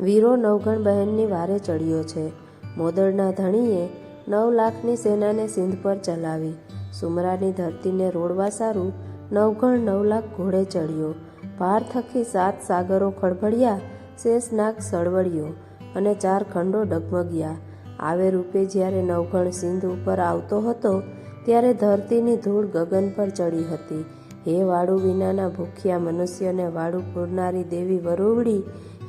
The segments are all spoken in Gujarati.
વીરો નવઘણ બહેનની વારે ચડ્યો છે. મોદળના ધણીએ નવ લાખની સેનાને સિંધ પર ચલાવી. સુમરાની ધરતીને રોડવા સારું નવઘણ નવ લાખ ઘોડે ચડ્યો. ભાર થકી સાત સાગરો ખળભળ્યા શેષનાગ સળવડ્યો અને ચાર ખંડો ડગમગ્યા. આવે રૂપે જ્યારે નવઘણ સિંધ ઉપર આવતો હતો, ત્યારે ધરતીની ધૂળ ગગન પર ચડી હતી. હે વાળું વિનાના ભૂખ્યા મનુષ્યને વાળું પૂરનારી દેવી વરુવડી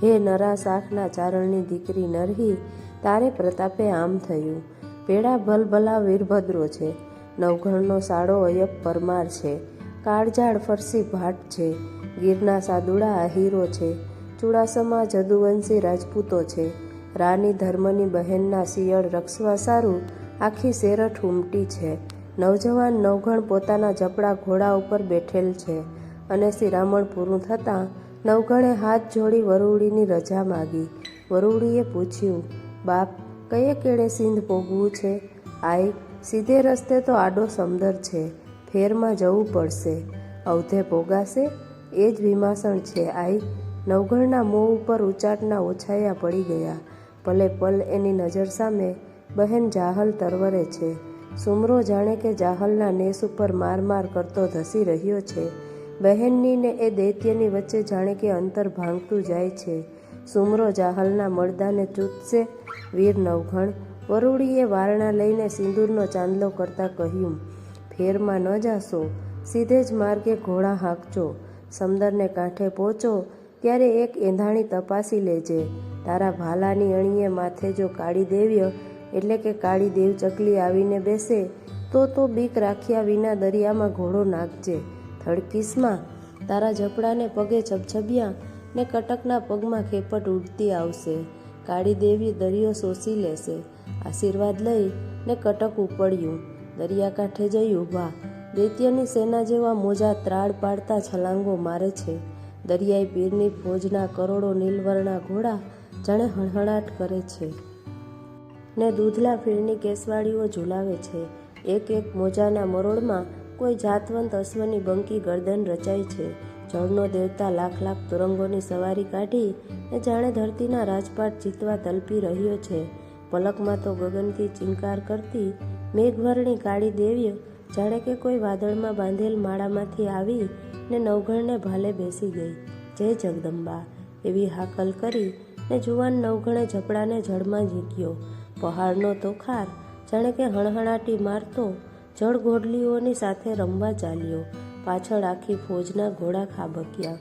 હે નરા શાખના ચારણની દીકરી નરહી, તારે પ્રતાપે આમ થયું. પેડા ભલભલા વીરભદ્રો છે. નવઘણનો સાડો અયપ પરમાર છે. કાળજાળ ફરસી ભાટ છે. ગીરના સાદુડા અહીરો છે. ચુડાસમા જદુવંશી રાજપૂતો છે. રાની ધર્મની બહેનના શિયળ રક્ષવા સારું, આખી શેરઠ ઉમટી છે. નવજવાન નવઘણ પોતાના જપડા ઘોડા ઉપર બેઠેલ છે. અને શ્રીરામણ પૂરું થતાં નવઘણે હાથ જોડી વરુડીની રજા માગી. વરુડીએ પૂછ્યું, બાપ, કયે કેળે સિંધ પોગવું છે? આઈ સીધે રસ્તે તો આડો સમદર છે. ફેરમાં જવું પડશે. અવધે પોગાશે એ જ વિમાસણ છે. આઈ નવઘણના મોં ઉપર ઉચાટના ઓછાયા પડી ગયા. પલે પલ એની નજર સામે બહેન જાહલ તરવરે છે. સુમરો જાણે કે જાહલના નેસ ઉપર માર માર કરતો ધસી રહ્યો છે. બહેનની ને એ દૈત્યની વચ્ચે જાણે કે અંતર ભાંગતું જાય છે. સુમરો જાહલના મળદાને ચૂતશે વીર નવઘણ. વરુડીએ વારણા લઈને સિંદૂરનો ચાંદલો કરતા કહ્યું, ફેરમાં ન જાશો. સીધે જ માર્ગે ઘોડા હાંકજો. સમદરને કાંઠે પહોંચો. ત્યારે એક એંધાણી તપાસી લેજે. તારા ભાલાની અણીએ માથે જો કાળી દેવ્ય, એટલે કે કાળી દેવ ચકલી આવીને બેસે, તો તો બીક રાખ્યા વિના દરિયામાં ઘોડો નાખજે. થડકીસમાં તારા ઝપડાને પગે છબછબિયા ને કટકના પગમાં ખેપટ ઉડતી આવશે. કાળી દેવી દરિયો શોષી લેશે. આશીર્વાદ લઈ ને કટક ઉપડ્યું. દરિયાકાંઠે જઈ ઊભા. દૈત્યની સેના જેવા મોજા ત્રાડ પાડતા છલાંગો મારે છે. દરિયાઈ પીરની ફોજના કરોડો નીલવર્ણા ઘોડા જાણે હણહણાટ કરે છે. ને દૂધલા ફીણની કેસવાળીઓ ઝુલાવે છે. એક એક મોજાના મરોડમાં કોઈ જાતવંત અશ્વની બંકી ગરદન રચાય છે. જળનો દેવતા લાખ લાખ તુરંગોની સવારી કાઢી ને જાણે ધરતીના રાજપાટ જીતવા તલપી રહ્યો છે. પલકમાં તો ગગનથી ચિંકાર કરતી મેઘવર્ણી કાળી દેવીઓ જાણે કે કોઈ વાદળમાં બાંધેલ માળામાંથી આવી ને નવઘણને ભાલે બેસી ગઈ. જય જગદંબા! એવી હાકલ કરી ને જુવાન નવઘણે ઝપડાને જળમાં ઝીક્યો. પહાડનો તોખાર જાણે કે હણહણાટી મારતો જળ ઘોડલીઓની સાથે રમવા ચાલ્યો. પાછળ આખી ફોજના ઘોડા ખાબક્યા.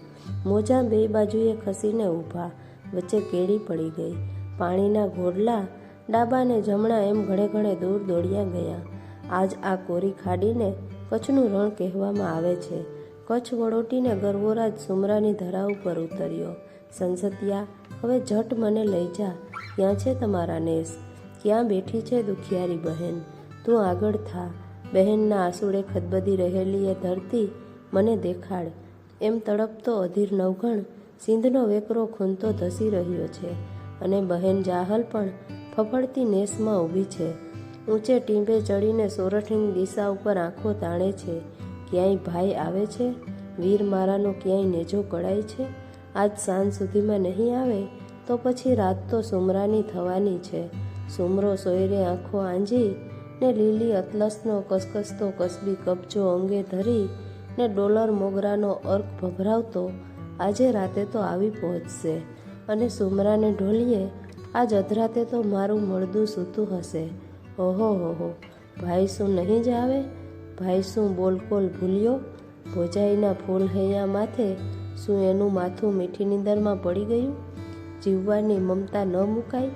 મોજા બે બાજુએ ખસીને ઊભા. વચ્ચે કેળી પડી ગઈ. પાણીના ઘોડલા ડાબાને જમણા એમ ઘણે ઘણે દૂર દોડ્યા ગયા. આજ આ કોરી ખાડીને કચ્છનું રણ કહેવામાં આવે છે. કચ્છ વડોટીને ગરવોરાજ સુમરાની ધરા ઉપર ઉતર્યો. સંસતિયા હવે જટ મને લઈ જા. ક્યાં છે તમારા નેસ? ક્યાં બેઠી છે દુખિયારી બહેન? તું આગળ થા. બહેનના આંસુડે ખદબદી રહેલી એ ધરતી મને દેખાડ. એમ તડપતો અધીર નવઘણ સિંધનો વેકરો ખૂંતો ધસી રહ્યો છે અને બહેન જાહલ પણ ફફડતી નેસમાં ઊભી છે. ઊંચે ટીંબે ચડીને સોરઠની દિશા ઉપર આંખો તાણે છે. ક્યાંય ભાઈ આવે છે? વીર મારાનો ક્યાંય નેજો કળાય છે? આજ સાંજ સુધીમાં નહીં આવે? તો પછી રાત તો સુમરાની થવાની છે. સુમરો સોયરે આંખો આંજી ને લીલી અતલસનો કસકસતો કસબી કબજો અંગે ધરી ને ડોલર મોગરાનો અર્ક ભભરાવતો, આજે રાતે તો આવી પહોંચશે અને સુમરાને ઢોલીએ, આજ અધરાતે તો મારું મળદું સૂતું હશે. ઓહો, હો ભાઈ શું નહીં જ આવે? ભાઈ શું બોલકોલ ભૂલ્યો? ભોજાઈના ફૂલ હૈયા માથે શું એનું માથું મીઠી નીંદરમાં પડી ગયું? જીવવાની મમતા ન મુકાઈ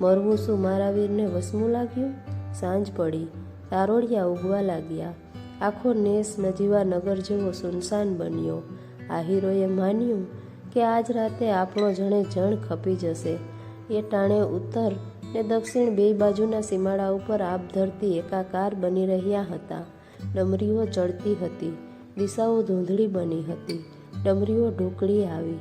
મરવું શું મારા વીરને વસમું લાગ્યું? સાંજ પડી તારોડિયા ઉગવા લાગ્યા. આખો નેસ નજીવા નગર જેવો સુનસાન બન્યો. આહીરોએ માન્યું કે આજ રાતે આપણો જણે જણ ખપી જશે. એ ટાણે ઉત્તર ને દક્ષિણ બે બાજુના સીમાડા ઉપર આપ ધરતી એકાકાર બની રહ્યા હતા. ડમરીઓ ચડતી હતી, દિશાઓ ધૂંધળી બની હતી. ડમરીઓ ઢોકળી આવી,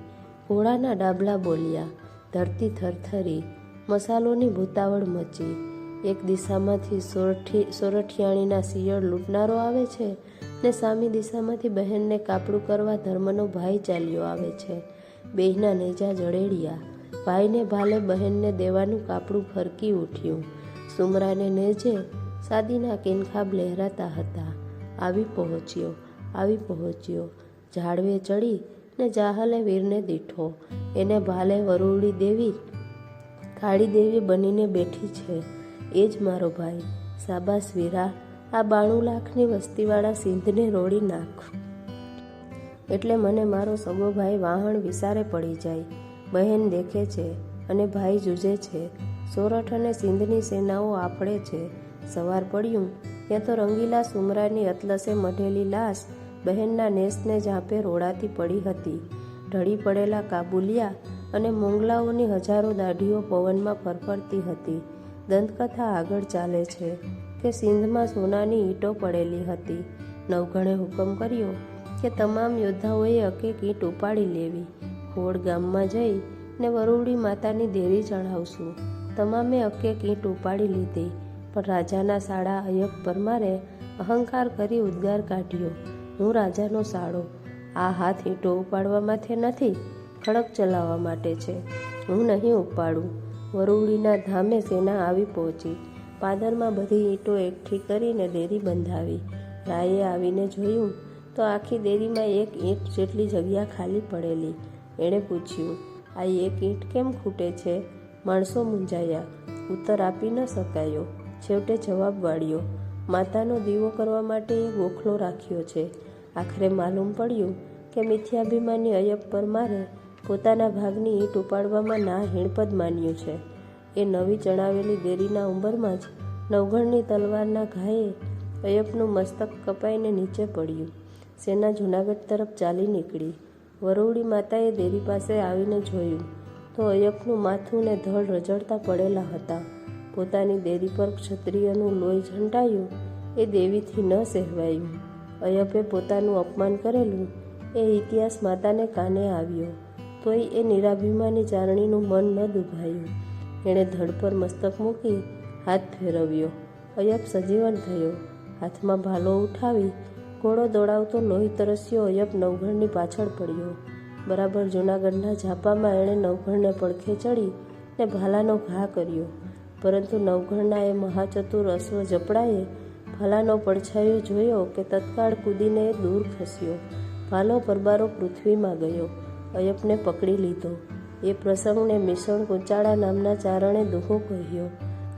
ઘોડાના ડાબલા બોલ્યા, ધરતી થરથરી, મસાલોની ભૂતાવળ મચી એક દિશામાંથી સોરઠી સોરઠિયાણીના શિયળ લૂંટનારો આવે છે ને સામી દિશામાંથી બહેનને કાપડું કરવા ધર્મનો ભાઈ ચાલ્યો આવે છે. બેહના નેજા જડેડિયા. ભાઈને ભાલે બહેનને દેવાનું કાપડું ફરકી ઉઠ્યું. સુમરાને નેજે સાદીના કિનખાબ લહેરાતા હતા. આવી પહોંચ્યો આવી પહોંચ્યો. ઝાડવે ચડી ને જાહલે વીરને દીઠો. એને ભાલે વરૂળી દેવી, કાળી દેવી બનીને બેઠી છે. એ જ મારો ભાઈ. સાબાસ વીરા. આ બાણું લાખની વસ્તીવાળા સિંધને રોડી નાખ. એટલે મને મારો સગો ભાઈ વાહણ વિસારે પડી જાય. બહેન દેખે છે અને ભાઈ જુજે છે. સોરઠ અને સિંધની સેનાઓ આપડે છે. સવાર પડ્યું. ત્યાં તો રંગીલા સુમરાની અતલસે મઢેલી લાશ બહેનના નેસને ઝાંપે રોડાતી પડી હતી. ઢળી પડેલા કાબુલિયા અને મોંગલાઓની હજારો દાઢીઓ પવનમાં ફરફરતી હતી. દંતકથા આગળ ચાલે છે કે સિંધમાં સોનાની ઈંટો પડેલી હતી. નવઘણે હુકમ કર્યો કે તમામ યોદ્ધાઓએ અકેક ઈંટ ઉપાડી લેવી. ખોડ ગામમાં જઈ ને વરુડી માતાની દેરી ચઢાવશું તમામે અકેક ઈંટ ઉપાડી લીધી, પણ રાજાના સાડા અયક પરમારે અહંકાર કરી ઉદ્ગાર કાઢ્યો. હું રાજાનો સાળો. આ હાથ ઈંટો ઉપાડવા માથે નથી, ખડક ચલાવવા માટે છે. હું નહીં ઉપાડું. વરુડીના ધામે સેના આવી પહોંચી. પાદરમાં બધી ઈંટો એકઠી કરીને દેરી બંધાવી. રાયે આવીને જોયું તો આખી દેરીમાં એક ઈંટ જેટલી જગ્યા ખાલી પડેલી. એણે પૂછ્યું, આ એક ઈંટ કેમ ખૂટે છે? માણસો મૂંઝાયા. ઉત્તર આપી ન શકાયો. છેવટે જવાબ વાળ્યો, માતાનો દીવો કરવા માટે એ ગોખલો રાખ્યો છે. આખરે માલુમ પડ્યું કે મિથ્યાભિમાની અયબ પરમારે પોતાના ભાગની ઈંટ ઉપાડવામાં ના હીણપદ માન્યું છે. એ નવી ચણાવેલી દેરીના ઉંબરમાં જ નવઘણની તલવારના ઘાયે અયબનું મસ્તક કપાઈને નીચે પડ્યું. સેના જૂનાગઢ તરફ ચાલી નીકળી. વરુડી માતાએ દેરી પાસે આવીને જોયું તો અયપનું માથું ને ધડ રજડતા પડેલા હતા. પોતાની દેરી પર ક્ષત્રિયનું લોહી ઝંટાયું એ દેવીથી ન સહેવાયું. અયપે પોતાનું અપમાન કરેલું, એ ઇતિહાસ માતાને કાને આવ્યો. તોય એ નિરાભિમાની ચારણીનું મન ન દુભાયું. એણે ધડ પર મસ્તક મૂકી હાથ ફેરવ્યો. અયપ સજીવન થયો. હાથમાં ભાલો ઉઠાવી ઘોડો દોડાવતો લોહી તરસ્યો, અયપ નવઘણની પાછળ પડ્યો. બરાબર જૂનાગઢના ઝાપામાં એણે નવઘણને પડખે ચડી ને ભાલાનો ઘા કર્યો. પરંતુ નવઘણના એ મહાચતુર અશ્વ જપડાએ ભાલાનો પડછાયો જોયો કે તત્કાળ કૂદીને દૂર ખસ્યો. ભાલો પરબારો પૃથ્વીમાં ગયો. અયબને પકડી લીધો. એ પ્રસંગને મિશ્રણ કુંચાળા નામના ચારણે દુહો કહ્યો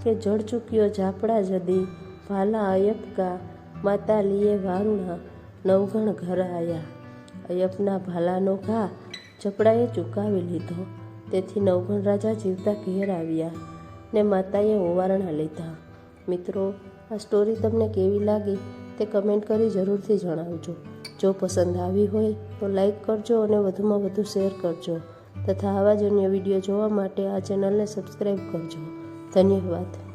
કે, જળ ચૂક્યો ઝાપડા જદી, ભાલા અયપકા માતા લીએ વારુણા નવઘણ ઘર આયા. અયપના ભાલાનો ઘા ઝપડાએ ચૂકાવી લીધો. તેથી નવઘણ રાજા જીવતા ઘેર આવ્યા ને માતાએ ઓવારણા લીધા. મિત્રો, આ સ્ટોરી તમને કેવી લાગી તે કમેન્ટ કરી જરૂરથી જણાવજો. જો પસંદ આવી હોય તો લાઈક કરજો અને વધુમાં વધુ શેર કરજો તથા આવા જ અન્ય વીડિયો જોવા માટે આ ચેનલને સબસ્ક્રાઈબ કરજો. ધન્યવાદ.